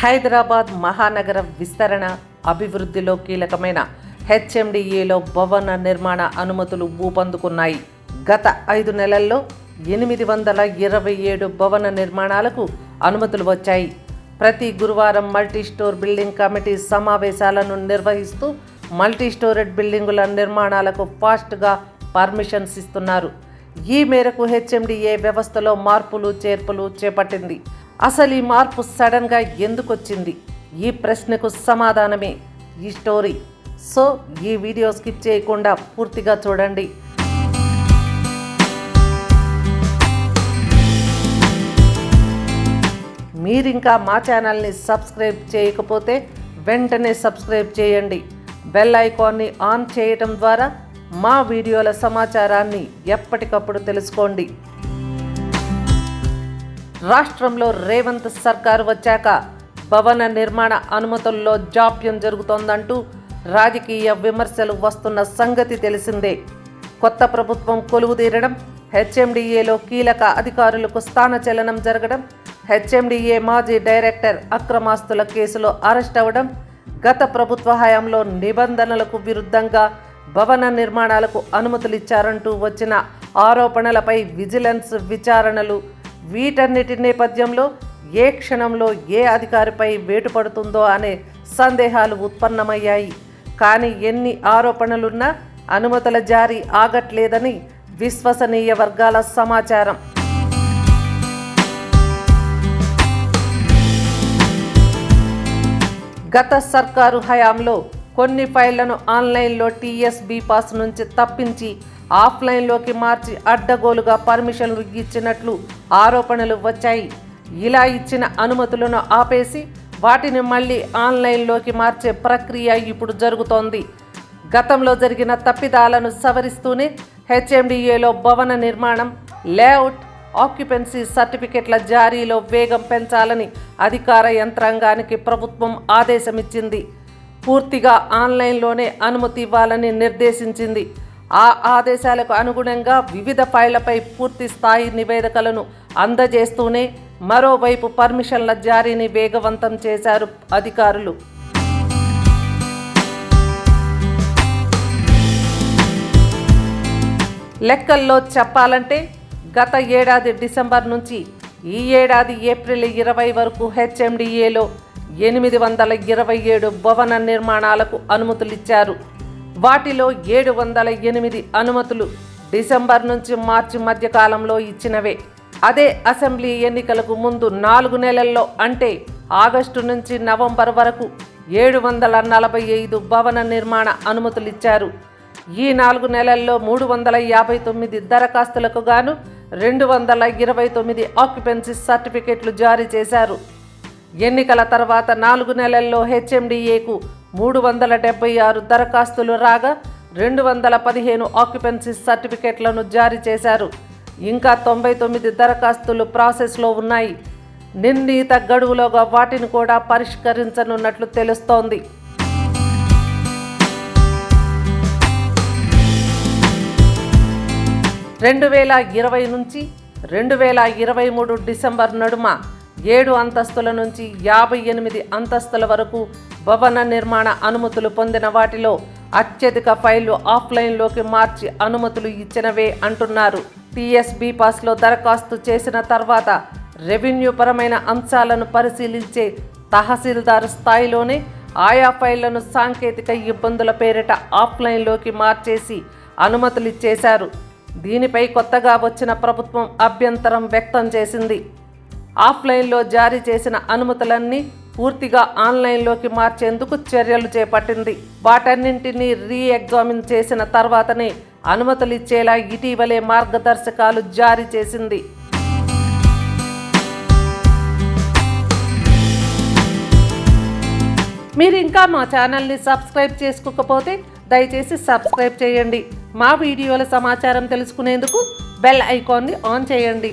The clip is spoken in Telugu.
హైదరాబాద్ మహానగర విస్తరణ అభివృద్ధిలో కీలకమైన హెచ్ఎండిఏలో భవన నిర్మాణ అనుమతులు ఊపందుకున్నాయి. గత ఐదు నెలల్లో ఎనిమిది వందల ఇరవై ఏడు భవన నిర్మాణాలకు అనుమతులు వచ్చాయి. ప్రతి గురువారం మల్టీ స్టోర్ బిల్డింగ్ కమిటీ సమావేశాలను నిర్వహిస్తూ మల్టీ స్టోరేడ్ బిల్డింగుల నిర్మాణాలకు ఫాస్ట్గా పర్మిషన్స్ ఇస్తున్నారు. ఈ మేరకు హెచ్ఎండిఏ వ్యవస్థలో మార్పులు చేర్పులు చేపట్టింది. అసలు ఈ మార్పు సడన్గా ఎందుకు వచ్చింది? ఈ ప్రశ్నకు సమాధానమే ఈ స్టోరీ. సో ఈ వీడియో స్కిప్ చేయకుండా పూర్తిగా చూడండి. మీరింకా మా ఛానల్ని సబ్స్క్రైబ్ చేయకపోతే వెంటనే సబ్స్క్రైబ్ చేయండి. బెల్ ఐకాన్ని ఆన్ చేయటం ద్వారా మా వీడియోల సమాచారాన్ని ఎప్పటికప్పుడు తెలుసుకోండి. రాష్ట్రంలో రేవంత్ సర్కారు వచ్చాక భవన నిర్మాణ అనుమతుల్లో జాప్యం జరుగుతోందంటూ రాజకీయ విమర్శలు వస్తున్న సంగతి తెలిసిందే. కొత్త ప్రభుత్వం కొలువుదీరడం హెచ్ఎండిఏలో కీలక అధికారులకు స్థానచలనం జరగడం హెచ్ఎండిఏ మాజీ డైరెక్టర్ అక్రమాస్తుల కేసులో అరెస్ట్ అవ్వడం గత ప్రభుత్వ హయాంలో నిబంధనలకు విరుద్ధంగా భవన నిర్మాణాలకు అనుమతులిచ్చారంటూ వచ్చిన ఆరోపణలపై విజిలెన్స్ విచారణలు వీటన్నిటి నేపథ్యంలో ఏ క్షణంలో ఏ అధికారిపై వేటు పడుతుందో అనే సందేహాలు ఉత్పన్నమయ్యాయి. కానీ ఎన్ని ఆరోపణలున్నా అనుమతుల జారీ ఆగట్లేదని విశ్వసనీయ వర్గాల సమాచారం. గత సర్కారు హయాంలో కొన్ని ఫైళ్ళను ఆన్లైన్లో టీఎస్బీ పాస్ నుంచి తప్పించి ఆఫ్లైన్లోకి మార్చి అడ్డగోలుగా పర్మిషన్లు ఇచ్చినట్లు ఆరోపణలు వచ్చాయి. ఇలా ఇచ్చిన అనుమతులను ఆపేసి వాటిని మళ్ళీ ఆన్లైన్లోకి మార్చే ప్రక్రియ ఇప్పుడు జరుగుతోంది. గతంలో జరిగిన తప్పిదాలను సవరిస్తూనే హెచ్ఎండిఏలో భవన నిర్మాణం లేఅవుట్ ఆక్యుపెన్సీ సర్టిఫికెట్ల జారీలో వేగం పెంచాలని అధికార యంత్రాంగానికి ప్రభుత్వం ఆదేశమిచ్చింది. పూర్తిగా ఆన్లైన్లోనే అనుమతి ఇవ్వాలని నిర్దేశించింది. ఆ ఆదేశాలకు అనుగుణంగా వివిధ ఫైళ్ళపై పూర్తి స్థాయి నివేదికలను అందజేస్తూనే మరోవైపు పర్మిషన్ల జారీని వేగవంతం చేశారు అధికారులు. లెక్కల్లో చెప్పాలంటే గత ఏడాది డిసెంబర్ నుంచి ఈ ఏడాది ఏప్రిల్ ఇరవై వరకు హెచ్ఎండిఏలో ఎనిమిది వందల ఇరవై ఏడు భవన నిర్మాణాలకు అనుమతులిచ్చారు. వాటిలో ఏడు వందల ఎనిమిది అనుమతులు డిసెంబర్ నుంచి మార్చి మధ్యకాలంలో ఇచ్చినవే. అదే అసెంబ్లీ ఎన్నికలకు ముందు నాలుగు నెలల్లో అంటే ఆగస్టు నుంచి నవంబర్ వరకు ఏడు వందల నలభై ఐదు భవన నిర్మాణ అనుమతులు ఇచ్చారు ఈ నాలుగు నెలల్లో మూడు వందల యాభై తొమ్మిది దరఖాస్తులకు గాను రెండు వందల ఇరవై తొమ్మిది ఆక్యుపెన్సీ సర్టిఫికెట్లు జారీ చేశారు. ఎన్నికల తర్వాత నాలుగు నెలల్లో హెచ్ఎండిఏకు మూడు వందల డెబ్బై ఆరు దరఖాస్తులు రాగా రెండు వందల పదిహేను ఆక్యుపెన్సీ సర్టిఫికెట్లను జారీ చేశారు. ఇంకా తొంభై తొమ్మిది దరఖాస్తులు ప్రాసెస్లో ఉన్నాయి. నిర్ణీత గడువులోగా వాటిని కూడా పరిష్కరించనున్నట్లు తెలుస్తోంది. రెండు వేల ఇరవై నుంచి రెండు వేల ఇరవై మూడు డిసెంబర్ నడుమ ఏడు అంతస్తుల నుంచి యాభై ఎనిమిది అంతస్తుల వరకు భవన నిర్మాణ అనుమతులు పొందిన వాటిలో అత్యధిక ఫైళ్ళు ఆఫ్లైన్లోకి మార్చి అనుమతులు ఇచ్చినవే అంటున్నారు. టీఎస్బీ పాస్లో దరఖాస్తు చేసిన తర్వాత రెవెన్యూ పరమైన అంశాలను పరిశీలించే తహసీల్దార్ స్థాయిలోనే ఆయా ఫైళ్ళను సాంకేతిక ఇబ్బందుల పేరిట ఆఫ్లైన్లోకి మార్చేసి అనుమతులు ఇచ్చేశారు. దీనిపై కొత్తగా వచ్చిన ప్రభుత్వం అభ్యంతరం వ్యక్తం చేసింది. ఆఫ్లైన్లో జారీ చేసిన అనుమతులన్నీ పూర్తిగా ఆన్లైన్లోకి మార్చేందుకు చర్యలు చేపట్టింది. వాటన్నింటినీ రీ ఎగ్జామిన్ చేసిన తర్వాతనే అనుమతులు ఇచ్చేలా ఇటీవలే మార్గదర్శకాలు జారీ చేసింది. మీరు ఇంకా మా ఛానల్ని సబ్స్క్రైబ్ చేసుకోకపోతే దయచేసి సబ్స్క్రైబ్ చేయండి. మా వీడియోల సమాచారం తెలుసుకునేందుకు బెల్ ఐకాన్ని ఆన్ చేయండి.